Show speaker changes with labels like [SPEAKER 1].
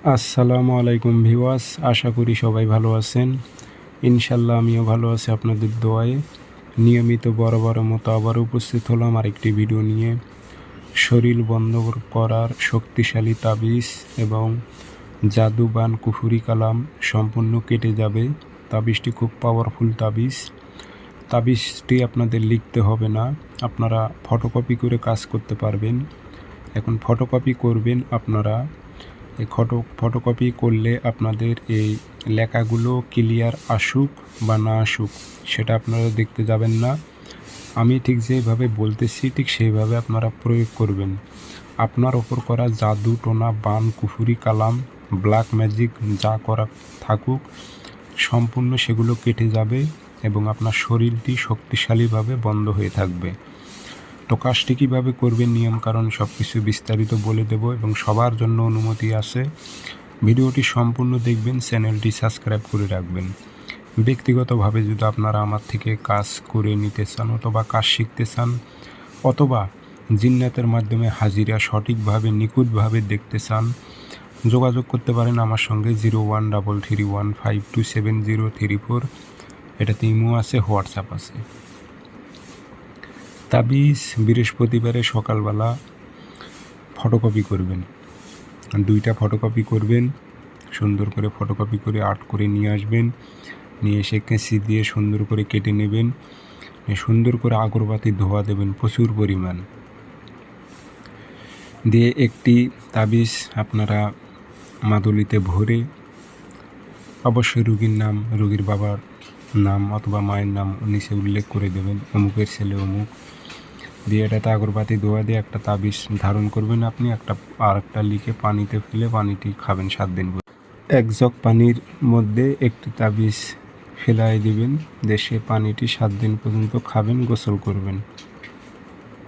[SPEAKER 1] আসসালামু আলাইকুম ভিওয়াস আশা করি সবাই ভালো আছেন। ইনশাল্লাহ আমিও ভালো আছি আপনাদের দোয়ায়। নিয়মিত বড় বড় মতো আবার উপস্থিত হলাম আরেকটি ভিডিও নিয়ে। শরীর বন্ধ করার শক্তিশালী তাবিজ এবং জাদুবান কুফুরি কালাম সম্পূর্ণ কেটে যাবে। তাবিজটি খুব পাওয়ারফুল তাবিজ। তাবিজটি আপনাদের লিখতে হবে না, আপনারা ফটোকপি করে কাজ করতে পারবেন। এখন ফটোকপি করবেন আপনারা। এই ফটো ফটোকপি করলে আপনাদের এই লেখাগুলো ক্লিয়ার আসুক বা না আসুক, সেটা আপনারা দেখতে যাবেন না। আমি ঠিক যেভাবে বলতেছি, ঠিক সেইভাবে আপনারা প্রয়োগ করবেন। আপনার ওপর করা জাদু, টোনা, বান, কুফুরি, কালাম ব্ল্যাক ম্যাজিক যা করা থাকুক, সম্পূর্ণ সেগুলো কেটে যাবে এবং আপনার শরীরটি শক্তিশালীভাবে বন্ধ হয়ে থাকবে। কাজটি কীভাবে করবেন, নিয়ম কারণ সব কিছু বিস্তারিত বলে দেব এবং সবার জন্য অনুমতি আছে। ভিডিওটি সম্পূর্ণ দেখবেন, চ্যানেলটি সাবস্ক্রাইব করে রাখবেন। ব্যক্তিগতভাবে যদি আপনারা আমার থেকে কাজ করে নিতে চান অথবা কাজ শিখতে চান অথবা জিন্নাতের মাধ্যমে হাজিরা সঠিকভাবে, নিখুঁতভাবে দেখতে চান, যোগাযোগ করতে পারেন আমার সঙ্গে zero one double three one five two seven zero three four. এটাতে ইমো আছে, হোয়াটসঅ্যাপ আছে। তাবিজ বৃহস্পতিবারে সকালবেলা ফটোকপি করবেন। দুইটা ফটোকপি করবেন, সুন্দর করে ফটোকপি করে আর্ট করে নিয়ে আসবেন, নিয়ে এসে কেঁচি দিয়ে সুন্দর করে কেটে নেবেন সুন্দর করে আগরবাতি ধোয়া দেবেন প্রচুর পরিমাণ। দিয়ে একটি তাবিজ আপনারা মাদুলিতে ভরে, অবশ্যই রুগীর নাম, রুগীর বাবার নাম অথবা মায়ের নাম নিচে উল্লেখ করে দেবেন। অমুকের ছেলে অমুক। দিয়ে এটাতে আগরবাতি ধোয়া দিয়ে একটা তাবিজ ধারণ করবেন আপনি, একটা আর একটা লিখে পানিতে ফেলে পানিটি খাবেন সাত দিন এক জগ পানির মধ্যে একটি তাবিজ ফেলাই দিবেন দেশে পানিটি সাত দিন পর্যন্ত খাবেন, গোসল করবেন।